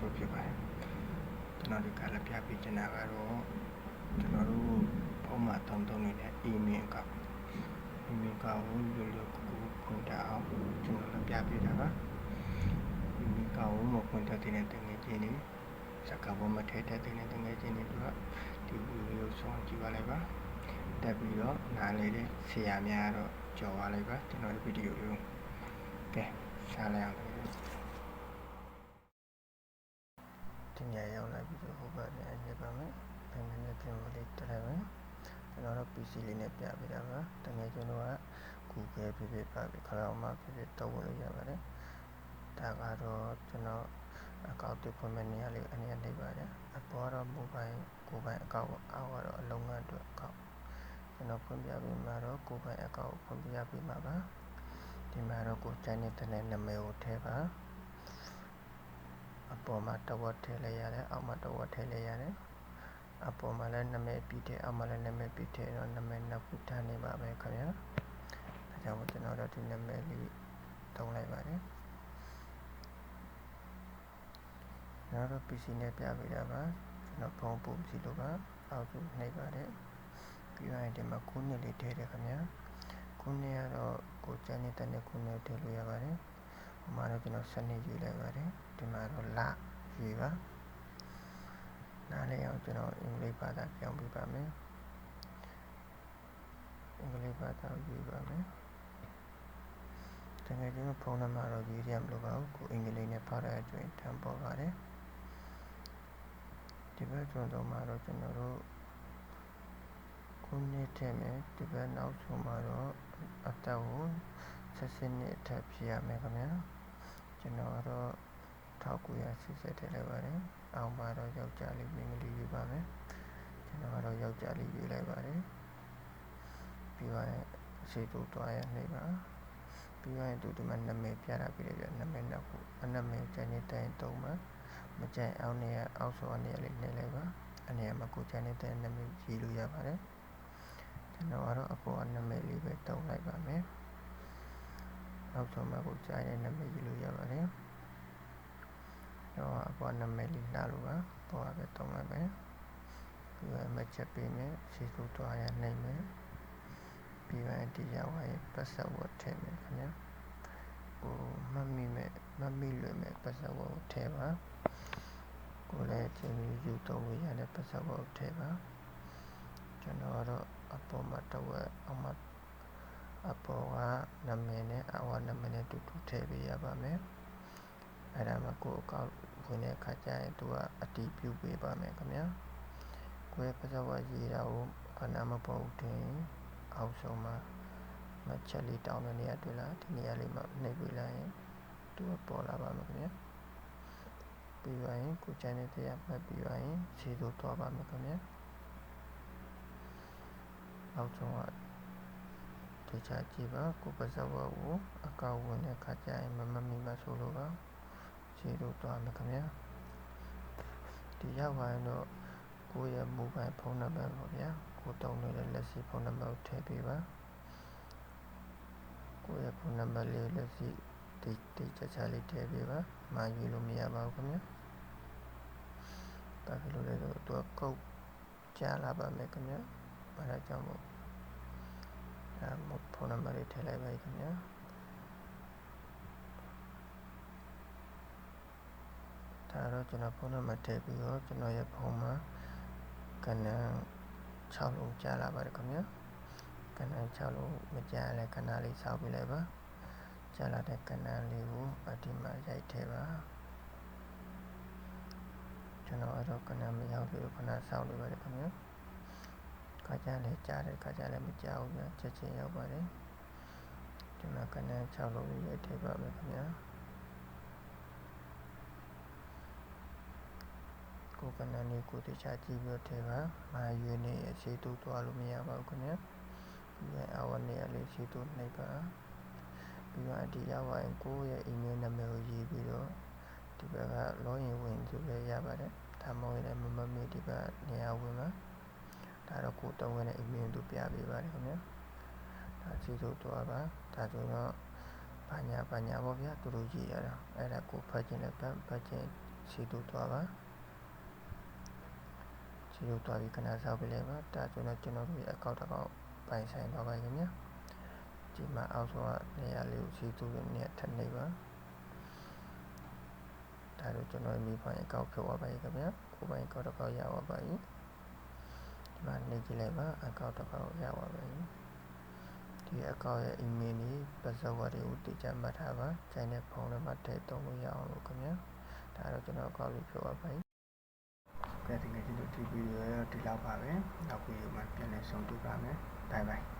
ဆိုဖြစ်ပါတယ်ကျွန်တော်ဒီကလည်းပြပြချင်တာကတော့ကျွန်တော်တို့ဖုန်းမှာတုံတုံနေတဲ့ email က email ကကိုလွယ်လွယ်ကူကူဖွင့်တတ်အောင်ကျွန်တော်လည်းပြပြတာပါ email ကကိုမဖွင့်တတ်တဲ့တငယ်ချင်းတွေစကားပေါ်မှာထည့်တတ်တဲ့တငယ်ချင်းတွေတို့ကဒီဗီဒီယိုဆုံးကြည့်ပါလိုက်ပါတက်ပြီးတော့နားလေတဲ့ဆရာများတော့ကြော်ပါလိုက်ပါကျွန်တော်ဒီဗီဒီယိုလေးကဲစားလိုက်အောင် ဒီညရောက်လာပြီဆိုဟိုဘက်နဲ့ညပါမယ်။အဲ့နဲ့ပြင်မလေးတက်လိုက်မယ်။ကျွန်တော်တို့ PC လေးနဲ့ပြပေးတာပါ။တကယ်ကျွန်တော်က Google ဖြစ်ဖြစ်ပါပြီခရောင်းမှာဖြစ်ဖြစ်တောင်းဝင်လို့ရပါတယ်။ဒါကတော့ကျွန်တော်အကောင့်တစ်ဖွင့်မဲ့နေရာလေးအနေနဲ့နေပါတယ်။အပေါ်တော့ mobile ကိုယ်ပိုင်အကောင့်အောက်ကတော့အလုံးငန်းအတွက်အကောင့်ကျွန်တော်ဖွင့်ပြပေးမှာတော့ကိုယ်ပိုင်အကောင့်ဖွင့်ပြပေးမှာပါ။ဒီမှာတော့ကိုယ်ချိုင်းနေတဲ့နာမည်ကိုထည့်ပါ။ အပေါ်မှာတဝက်ထည့်လိုက်ရတယ်အောက်မှာတဝက်ထည့်လိုက်ရတယ်အပေါ်မှာလည်းနာမည်ပြီးတယ်အောက်မှာလည်းနာမည်ပြီးတယ်တော့နာမည်နှစ်ခုထားနေပါပဲခင်ဗျာဒါကြောင့်ကျွန်တော်တို့ဒီနာမည်လေးတုံးလိုက်ပါတယ်နောက်တော့ PC နဲ့ပြပေးတာပါကျွန်တော်ဖုန်းပုံစီလို့ပါအောက်ကိုနှိပ်ပါတယ်ပြီးရင်ဒီမှာခုနှစ်လေးထည့်တယ်ခင်ဗျာခုနှစ်ကတော့ကိုကျန်နေတဲ့ခုနှစ်ထည့်လို့ရပါတယ် ဟိုမှာတော့ကျွန်တော်စနစ်ယူလိုက်ပါတယ်ဒီမှာတော့လယူပါနားလည်အောင်ကျွန်တော်အင်္ဂလိပ်ဘာသာပြောင်းပြပါမယ်အင်္ဂလိပ်ဘာသာယူပါမယ်တကယ်ကျွန်တော်ဖုန်းနံပါတ်တော့ယူရမလို့ပါဘူးကိုအင်္ဂလိပ်နဲ့ဖတ်ရတဲ့အတွင်းတန်ပေါ်ပါတယ်ဒီဘက်ကျွန်တော်မှာတော့ကျွန်တော်တို့ခုနှစ်ထည့်မယ်ဒီဘက်နောက်ဆုံးမှာတော့အသက်ကိုဆက်စနှစ်ထပ်ဖြစ်ရမယ်ခင်ဗျာ ကျွန်တော်ကတော့1980ထည့်လိုက်ပါတယ်အောင်ပါတော့ယောက်ျားလေးမိန်းကလေးယူပါမယ်ကျွန်တော်ကတော့ယောက်ျားလေးယူလိုက်ပါတယ်ပြီးတော့ရှေ့သို့တွားရနေပါပြီးရင်သူဒီမှာနာမည်ပြတာပြတယ်ပြနာမည်နောက်ခုအနာမည်ကျန်နေတိုင်းသုံးပါမကြိုက်အောင်နေရအောက်ဆုံးအနေလေးနေလိုက်ပါအနေမှာကိုကျန်နေတဲ့နာမည်ရေးလို့ရပါတယ်ကျွန်တော်ကတော့အပေါ်နာမည်လေးပဲတုံးလိုက်ပါမယ် နောက်ဆုံးမှာကိုကျန်တဲ့နာမည်ရေးလို့ရပါတယ်တော့အပေါ်နာမည်လေးလာလို့ပါပေါ်ပဲတုံးလိုက်မယ်ပြီးရင်မချက်ပေးမယ်စီစုသွားရနိုင်မယ်ပြီးရင်ဒီရောက်ရင် password ထည့်မယ်ခင်ဗျာကိုမမိမဲ့မမိလွယ်မဲ့ password ကိုထည့်ပါကိုလည်းချင်းယူသုံးလို့ရတဲ့ password ကိုထည့်ပါကျွန်တော်တော့အပေါ်မှာတော့အမ အပေါ်ကနာမည်နဲ့အဝနာမည်နဲ့တူတူထည့်ပေးရပါမယ်အဲ့ဒါမှကိုအကောင့်ဝင်တဲ့အခါကျရင်သူကအတီးပြုပေးပါမယ်ခင်ဗျာကိုရဲ့ password ရေးတာကိုခဏမပေါ်ဘူးတင်အောက်ဆုံးမှာမချက်လေးတောင်းတဲ့နေရာတွေ့လားဒီနေရာလေးမှာနှိပ်ပေးလိုက်ရင်သူကပေါ်လာပါမယ်ခင်ဗျာပြီးသွားရင်ကိုချန်တဲ့တရားမှတ်ပြီးသွားရင်ခြေသို့သွားပါမယ်ခင်ဗျာအောက်ဆုံးက တေချာကြည့်ပါကိုပါစဝါကိုအကောက်ဝင်တဲ့ခါကျရင်မမမီမဆိုလို့ပါခြေသို့သွားမယ်ခင်ဗျာဒီရောက်သွားရင်တော့ကိုယ့်ရဲ့ mobile ဖုန်းနံပါတ်ပေါ့ဗျာကိုတောင်းနေတဲ့လက်ရှိဖုန်းနံပါတ်ကိုထည့်ပေးပါကိုယ့်ရဲ့ဖုန်းနံပါတ်လေးလက်ရှိတိတ်တိတ်ချာချာလေးထည့်ပေးပါမှာယူလို့မရပါဘူးခင်ဗျာဘာဖြစ်လို့လဲဆိုတော့သူကကုတ်ကြားလာပါမယ်ခင်ဗျာအဲဒါကြောင့်မို့အဲ ဖုန်းနံပါတ်လေးထည့်လိုက်ပါခင်ဗျာဒါတော့ကျွန်တော်ဖုန်းနံပါတ်ထည့်ပြီးတော့ကျွန်တော်ရဲ့ဖုန်းမှာကနန်း6လုံးကြားလာပါတယ်ခင်ဗျာကနန်း6လုံးမကြားလဲခဏလေးစောက်ပြလိုက်ပါကြားလာတဲ့ကနန်းလေးကိုအဒီမှာရိုက်ထည့်ပါကျွန်တော်အဲ့တော့ကနန်းမရောက်သေးဘူးခဏစောက်နေပါတယ်ခင်ဗျာ ခါကြလဲကြားတယ်ခါကြလဲမကြားဘူးဗျာချက်ချင်းရောက်ပါတယ်ဒီမှာကနန်း6လုံးရိုက်ထည့်ပါမယ်ခင်ဗျာကိုကနန်းလေးကိုတခြားကြည့်ပြီးထဲပါမာရွေးနေအရှိတူသွားလို့မရပါဘူးခင်ဗျာပြီးရင်အဝနေရလေးရှိတူနှိပ်ပါပြီးတော့ဒီရောက်ရင်ကိုယ့်ရဲ့ email နာမည်ကိုရေးပြီးတော့ဒီဘက်က login ဝင်ဆိုလည်းရပါတယ်ဒါမှမဟုတ်လည်းမမမေဒီဘက်နေရာဝင်မှာ ဒါတော့ကိုတောင်းဝင်တဲ့ email သူပြပေးပါတယ်ခင်ဗျာဒါရှိတူသွားပါဒါဆိုတော့ဘာညာဘာညာပေါ့ဗျာသူတို့ရေးရတာအဲ့ဒါကိုဖတ်ခြင်းလည်းဖတ်ဖတ်ခြင်းစစီတူသွားပါစီတူသွားပြီးခဏစောက်ပြလိုက်ပါဒါဆိုတော့ကျွန်တော်တို့ရဲ့အကောင့်တစ်ကောင့်ပိုင်ဆိုင်သွားပါခင်ဗျာဒီမှာအောက်ဆုံးကနေရာလေးကိုစီတူနဲ့ထပ်နေပါဒါတို့ကျွန်တော်မိဖိုင်အကောင့်ဖြုတ်သွားပါခင်ဗျာကိုပိုင်အကောင့်တစ်ကောင့်ရသွားပါပြီ ဒီမှာနေကြည့်လိုက်ပါအကောင့်တစ်ကောင့်ရသွားပါပြီဒီအကောင့်ရဲ့ email နဲ့ password တွေကိုတိကျမှတ်ထားပါ။ကျန်တဲ့ဖုန်းနံပါတ်ထည့်သုံးလို့ရအောင်လို့ခင်ဗျာ။ဒါတော့ကျွန်တော်အကောင့်လေးဖြုတ်ပါပါ။ကဲဒီနေ့ဒီလိုဒီဗီဒီယိုရဲ့ဒီလောက်ပါပဲ။နောက်ဗီဒီယိုမှာပြန်လည်ဆုံတွေ့ပါမယ်။ Bye bye